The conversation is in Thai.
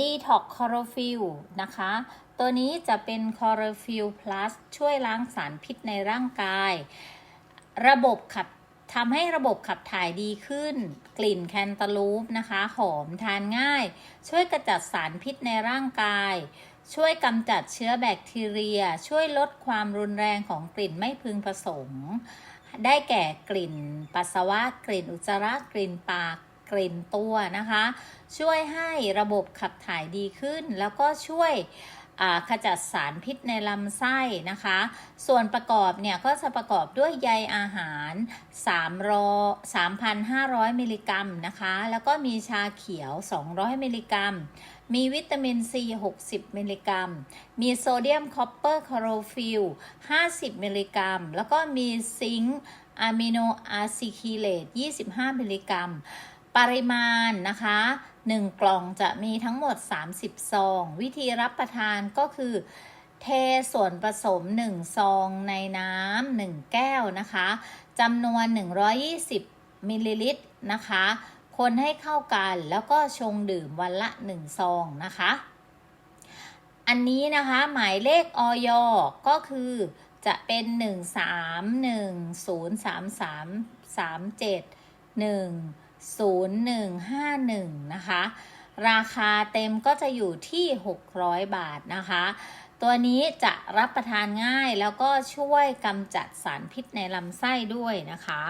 Detox Chlorophyll นะคะ ตัวนี้จะเป็น Chlorophyll Plus ช่วยล้างสารพิษในร่างกาย ระบบขับทำให้ระบบขับถ่ายดีขึ้น กลิ่นแคนตาลูปนะคะ หอมทานง่าย ช่วยกระจัดสารพิษในร่างกาย ช่วยกำจัดเชื้อแบคทีเรีย ช่วยลดความรุนแรงของกลิ่นไม่พึงประสงค์ ได้แก่กลิ่นปัสสาวะ กลิ่นอุจจาระ กลิ่นปาก กลิ่นตัวนะคะ ช่วยให้ระบบขับถ่ายดีขึ้น แล้วก็ช่วยขจัดสารพิษในลำไส้นะคะ ส่วนประกอบเนี่ยก็จะประกอบด้วยใยอาหาร3 3 5 0 0 มิลลิกรัมนะคะ แล้วก็มีชาเขียว 200 มิลลิกรัม มีวิตามินซี 60 มิลลิกรัม มีโซเดียมคอปเปอร์คลอโรฟิล 50 มิลลิกรัม แล้วก็มีซิงค์อะมิโนอะซิคิเลต 25 มิลลิกรัม ปริมาณนะคะ1กล่องจะมีทั้งหมด 30 ซอง วิธีรับประทานก็คือ เทส่วนผสม 1 ซองในน้ำ1แก้วนะคะจำนวน 120มิลลิลิตรนะคะ คนให้เข้ากันแล้วก็ชงดื่มวันละ 1 ซองนะคะ อันนี้นะคะหมายเลขออยก็คือจะเป็น 1 3 1 0 3 3 3 7 1 0 1 5 1 นะคะ ราคาเต็มก็จะอยู่ที่ 600 บาทนะคะ ตัวนี้จะรับประทานง่ายแล้วก็ช่วยกำจัดสารพิษในลำไส้ด้วยนะคะ